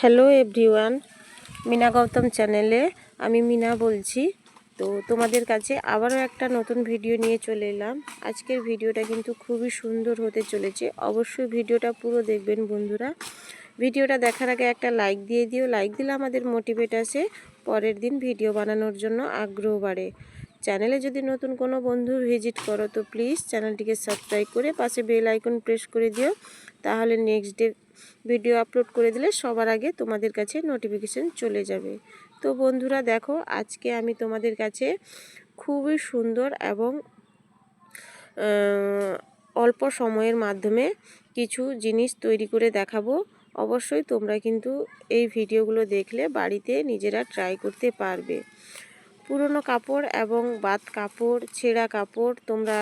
Hello everyone Mina Gautam চ্যানেলে আমি মিনা বলছি। তো তোমাদের কাছে আবারও একটা নতুন ভিডিও নিয়ে চলে এলাম। আজকের ভিডিওটা কিন্তু খুবই সুন্দর হতে চলেছে। অবশ্যই ভিডিওটা পুরো দেখবেন বন্ধুরা। ভিডিওটা দেখার আগে একটা লাইক দিয়ে দিও। লাইক দিলে আমাদের মোটিভেট আসে পরের দিন ভিডিও বানানোর জন্য। আগ্রহ বাড়ে। চ্যানেলে যদি নতুন কোনো বন্ধু ভিজিট করো, তো প্লিজ চ্যানেলটিকে সাবস্ক্রাইব করে পাশে বেল আইকন প্রেস করে দিও। তাহলে নেক্সট ডে ভিডিও আপলোড করে দিলে সবার আগে তোমাদের কাছে নোটিফিকেশান চলে যাবে। তো বন্ধুরা দেখো, আজকে আমি তোমাদের কাছে খুবই সুন্দর এবং অল্প সময়ের মাধ্যমে কিছু জিনিস তৈরি করে দেখাবো। অবশ্যই তোমরা কিন্তু এই ভিডিওগুলো দেখলে বাড়িতে নিজেরা ট্রাই করতে পারবে। পুরনো কাপড় এবং বাদ কাপড়, ছেঁড়া কাপড় তোমরা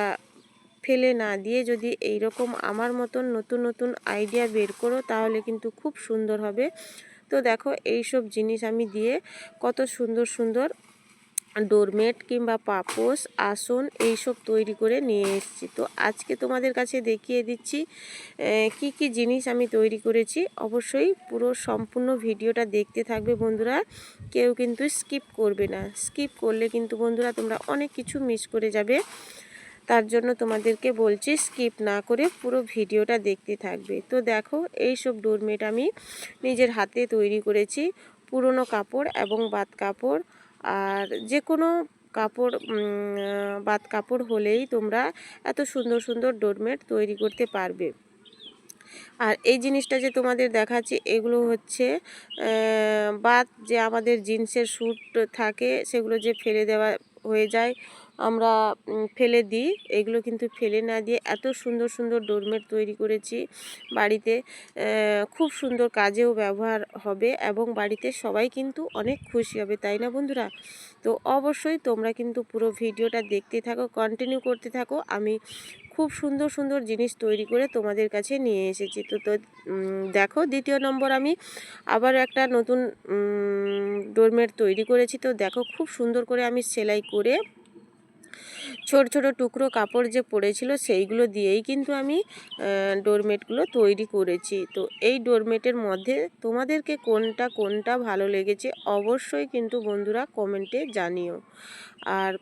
ফেলে না দিয়ে যদি এই রকম আমার মতন নতুন নতুন আইডিয়া বের করো, তাহলে কিন্তু খুব সুন্দর হবে। তো দেখো এই সব জিনিস আমি দিয়ে কত সুন্দর সুন্দর ডোরমেট কিংবা পাপোস, আসন এইসব তৈরি করে নিয়ে এসেছি। তো আজকে তোমাদের কাছে দেখিয়ে দিচ্ছি কি কি জিনিস আমি তৈরি করেছি। অবশ্যই পুরো সম্পূর্ণ ভিডিওটা দেখতে থাকবে বন্ধুরা। কেউ কিন্তু স্কিপ করবে না। স্কিপ করলে কিন্তু বন্ধুরা তোমরা অনেক কিছু মিস করে যাবে। তার জন্য তোমাদেরকে বলছি, স্কিপ না করে পুরো ভিডিওটা দেখতে থাকবে। তো দেখো এই সব ডোরমেট আমি নিজের হাতে তৈরি করেছি। পুরনো কাপড় এবং বাত কাপড় আর যে কোনো কাপড় বাদ কাপড় হলেই তোমরা এত সুন্দর সুন্দর ডোরমেট তৈরি করতে পারবে। আর এই জিনিসটা যে তোমাদের দেখাচ্ছি, এগুলো হচ্ছে বাদ যে আমাদের জিন্সের স্যুট থাকে, সেগুলো যে ফেলে দেওয়া হয়ে যায় আমরা ফেলে দিই। এগুলো কিন্তু ফেলে না দিয়ে এত সুন্দর সুন্দর ডোরমেট তৈরি করেছি বাড়িতে। খুব সুন্দর কাজেও ব্যবহার হবে এবং বাড়িতে সবাই কিন্তু অনেক খুশি হবে, তাই না বন্ধুরা? তো অবশ্যই তোমরা কিন্তু পুরো ভিডিওটা দেখতে থাকো কন্টিনিউ করতে থাকো। আমি খুব সুন্দর সুন্দর জিনিস তৈরি করে তোমাদের কাছে নিয়ে এসেছি। তো তো দেখো দ্বিতীয় নম্বর আমি আবার একটা নতুন ডোরমেট তৈরি করেছি। তো দেখো খুব সুন্দর করে আমি সেলাই করে ছোট ছোট টুকরো কাপড় যে পড়েছিল সেইগুলো দিয়েই কিন্তু আমি ডোরমেটগুলো তৈরি করেছি। তো এই ডোরমেটের মধ্যে তোমাদেরকে কোনটা কোনটা ভালো লেগেছে অবশ্যই কিন্তু বন্ধুরা কমেন্টে জানিও। আর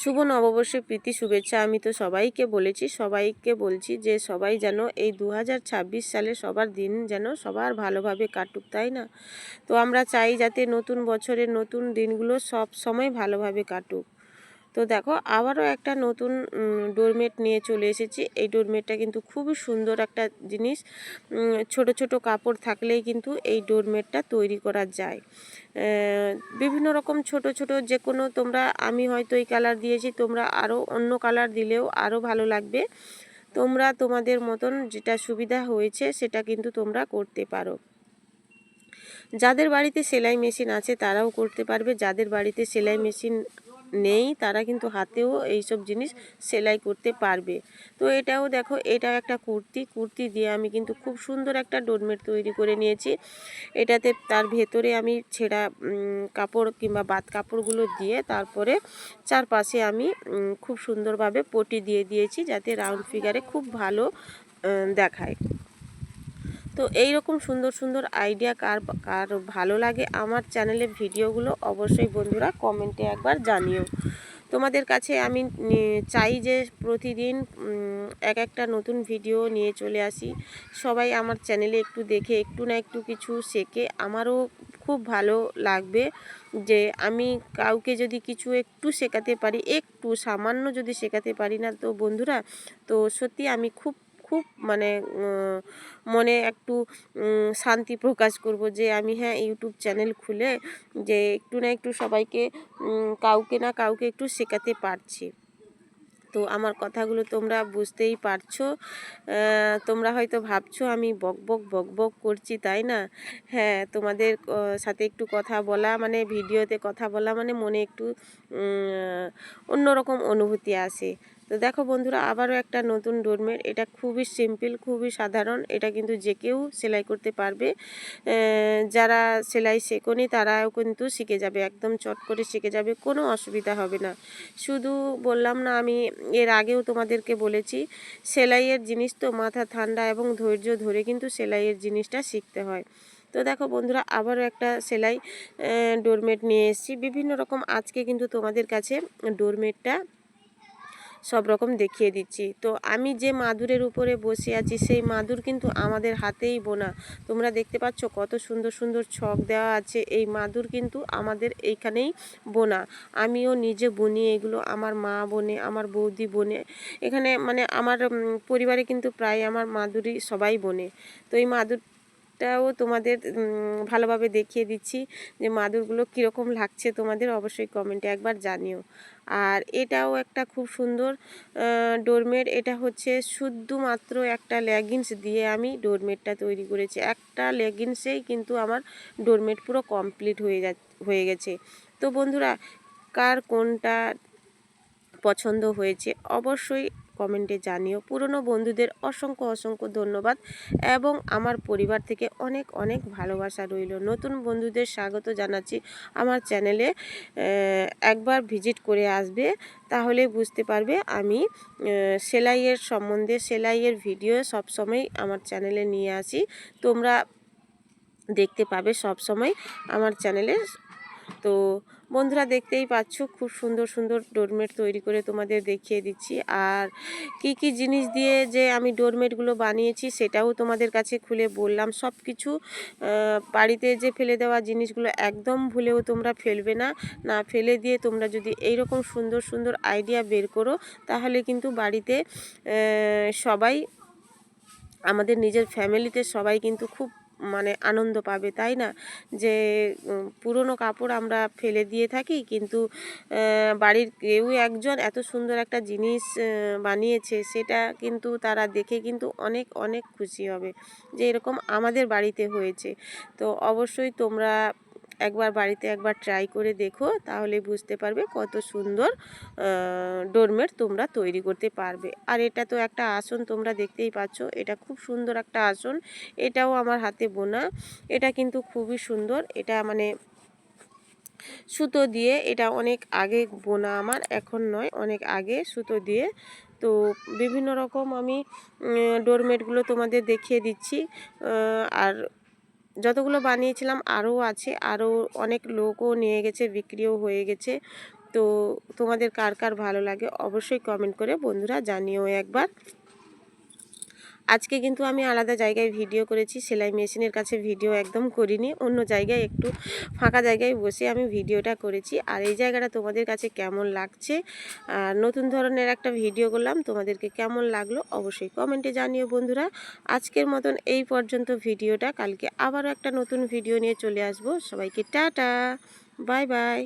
শুভ নববর্ষের প্রীতি শুভেচ্ছা আমি তো সবাইকে বলেছি, সবাইকে বলছি যে সবাই যেন এই দু হাজার ছাব্বিশ সালে সবার দিন যেন সবার ভালোভাবে কাটুক, তাই না? তো আমরা চাই যাতে নতুন বছরের নতুন দিনগুলো সব সময় ভালোভাবে কাটুক। তো দেখো, আবারও একটা নতুন ডোরমেট নিয়ে চলে এসেছি। এই ডোরমেটটা কিন্তু খুবই সুন্দর একটা জিনিস। ছোট ছোট কাপড় থাকলেই কিন্তু এই ডোরমেটটা তৈরি করা যায়। বিভিন্ন রকম ছোট ছোট, যে কোনো তোমরা, আমি হয়তো এই কালার দিয়েছি, তোমরা আরও অন্য কালার দিলেও আরও ভালো লাগবে। তোমরা তোমাদের মতন যেটা সুবিধা হয়েছে, সেটা কিন্তু তোমরা করতে পারো। যাদের বাড়িতে সেলাই মেশিন আছে, তারাও করতে পারবে। যাদের বাড়িতে সেলাই মেশিন নেই, তারা কিন্তু হাতেও এইসব জিনিস সেলাই করতে পারবে। তো এটাও দেখো এটাও একটা কুর্তি। কুর্তি দিয়ে আমি কিন্তু খুব সুন্দর একটা ডোরমেট তৈরি করে নিয়েছি। এটাতে তার ভেতরে আমি ছেঁড়া কাপড় কিংবা বাত কাপড়গুলো দিয়ে তারপরে চারপাশে আমি খুব সুন্দরভাবে পটি দিয়ে দিয়েছি যাতে রাউন্ড ফিগারে খুব ভালো দেখায়। তো এই রকম সুন্দর সুন্দর আইডিয়া কার কার ভালো লাগে আমার চ্যানেলে ভিডিওগুলো অবশ্যই বন্ধুরা কমেন্টে একবার জানিও। তোমাদের কাছে আমি চাই যে প্রতিদিন এক একটা নতুন ভিডিও নিয়ে চলে আসি। সবাই আমার চ্যানেলে একটু দেখে, একটু না একটু কিছু শেখে। আমারও খুব ভালো লাগবে যে আমি কাউকে যদি কিছু একটু শেখাতে পারি, একটু সামান্য যদি শেখাতে পারি না তো বন্ধুরা, তো সত্যি আমি খুব খুব মানে মনে একটু শান্তি প্রকাশ করব যে আমি হ্যাঁ ইউটিউব চ্যানেল খুলে যে একটু না একটু সবাইকে কাউকে না কাউকে একটু শেখাতে পারছি। তো আমার কথাগুলো তোমরা বুঝতেই পারছ। তোমরা হয়তো ভাবছ আমি বক বক বক বক করছি, তাই না? হ্যাঁ তোমাদের সাথে একটু কথা বলা মানে ভিডিওতে কথা বলা মানে মনে একটু অন্যরকম অনুভূতি আসে। তো দেখো বন্ধুরা, আবারও একটা নতুন ডোরমেট এটা খুবই সিম্পল খুবই সাধারণ। এটা কিন্তু যে কেউ সেলাই করতে পারবে। যারা সেলাই শেখনি তারাও কিন্তু শিখে যাবে, একদম চট করে শিখে যাবে, কোনো অসুবিধা হবে না। শুধু বললাম না, আমি এর আগেও তোমাদেরকে বলেছি, সেলাইয়ের জিনিস তো মাথা ঠান্ডা এবং ধৈর্য ধরে কিন্তু সেলাইয়ের জিনিসটা শিখতে হয়। তো দেখো বন্ধুরা, আবারও একটা সেলাই ডোরমেট নিয়ে এসেছি। বিভিন্ন রকম আজকে কিন্তু তোমাদের কাছে ডোরমেটটা সব রকম দেখিয়ে দিচ্ছি। তো আমি যে মাদুরের উপরে বসে আছি, সেই মাদুর কিন্তু আমাদের হাতেই বোনা। তোমরা দেখতে পাচ্ছ কত সুন্দর সুন্দর ছক দেওয়া আছে, এই মাদুর কিন্তু আমাদের এইখানেই বোনা। আমিও নিজে বুনি এগুলো, আমার মা বোনে, আমার বৌদি বোনে। এখানে মানে আমার পরিবারে কিন্তু প্রায় আমার মাদুরি সবাই বোনে। তো এই মাদুর টাও তোমাদের ভালোভাবে দেখিয়ে দিচ্ছি যে মাদুরগুলো কীরকম লাগছে তোমাদের অবশ্যই কমেন্টে একবার জানিও। আর এটাও একটা খুব সুন্দর ডোরমেট, এটা হচ্ছে শুধুমাত্র একটা লেগিংস দিয়ে আমি ডোরমেটটা তৈরি করেছি। একটা লেগিংসেই কিন্তু আমার ডোরমেট পুরো কমপ্লিট হয়ে যা হয়ে গেছে। তো বন্ধুরা, কার কোনটা পছন্দ হয়েছে অবশ্যই কমেন্টে জানিও। পুরনো বন্ধুদের অসংখ্য অসংখ্য ধন্যবাদ এবং আমার পরিবার থেকে অনেক অনেক ভালোবাসা রইল। নতুন বন্ধুদের স্বাগত জানাচ্ছি আমার চ্যানেলে। একবার ভিজিট করে আসবে, তাহলে বুঝতে পারবে আমি সেলাইয়ের সম্বন্ধে সেলাইয়ের ভিডিও সবসময় আমার চ্যানেলে নিয়ে আসি। তোমরা দেখতে পাবে সব সময় আমার চ্যানেলে। তো বন্ধুরা দেখতেই পাচ্ছ, খুব সুন্দর সুন্দর ডোরমেট তৈরি করে তোমাদের দেখিয়ে দিচ্ছি। আর কি কি জিনিস দিয়ে যে আমি ডোরমেটগুলো বানিয়েছি সেটাও তোমাদের কাছে খুলে বললাম। সব কিছু বাড়িতে যে ফেলে দেওয়া জিনিসগুলো একদম ভুলেও তোমরা ফেলবে না। না ফেলে দিয়ে তোমরা যদি এইরকম সুন্দর সুন্দর আইডিয়া বের করো, তাহলে কিন্তু বাড়িতে সবাই, আমাদের নিজের ফ্যামিলিতে সবাই কিন্তু খুব মানে আনন্দ পাবে, তাই না? যে পুরনো কাপড় আমরা ফেলে দিয়ে থাকি, কিন্তু বাড়ির কেউ একজন এত সুন্দর একটা জিনিস বানিয়েছে, সেটা কিন্তু তারা দেখে কিন্তু অনেক অনেক খুশি হবে যে, এরকম আমাদের বাড়িতে হয়েছে। তো অবশ্যই তোমরা একবার বাড়িতে একবার ট্রাই করে দেখো, তাহলে বুঝতে পারবে কত সুন্দর ডোরমেট তোমরা তৈরি করতে পারবে। আর এটা তো একটা আসন তোমরা দেখতেই পাচ্ছ, এটা খুব সুন্দর একটা আসন, এটাও আমার হাতে বোনা, এটা কিন্তু খুবই সুন্দর, এটা মানে সুতো দিয়ে, এটা অনেক আগে বোনা আমার, এখন নয়, অনেক আগে সুতো দিয়ে। তো বিভিন্ন রকম আমি ডোরমেটগুলো তোমাদের দেখিয়ে দিচ্ছি আর যতগুলো বানিয়েছিলাম আরও আছে, আরও অনেক লোকও নিয়ে গেছে, বিক্রিও হয়ে গেছে। তো তোমাদের কার কার ভালো লাগে অবশ্যই কমেন্ট করে বন্ধুরা জানিও একবার। আজকে কিন্তু আমি আলাদা জায়গায় ভিডিও করেছি, সেলাই মেশিনের কাছে ভিডিও একদম করিনি, অন্য জায়গায় একটু ফাঁকা জায়গায় বসে আমি ভিডিওটা করেছি। আর এই জায়গাটা তোমাদের কাছে কেমন লাগছে, আর নতুন ধরনের একটা ভিডিও করলাম, তোমাদেরকে কেমন লাগল অবশ্যই কমেন্টে জানিও বন্ধুরা। আজকের মতন এই পর্যন্ত ভিডিওটা, কালকে আবারও একটা নতুন ভিডিও নিয়ে চলে আসব। সবাইকে টাটা, বাই বাই।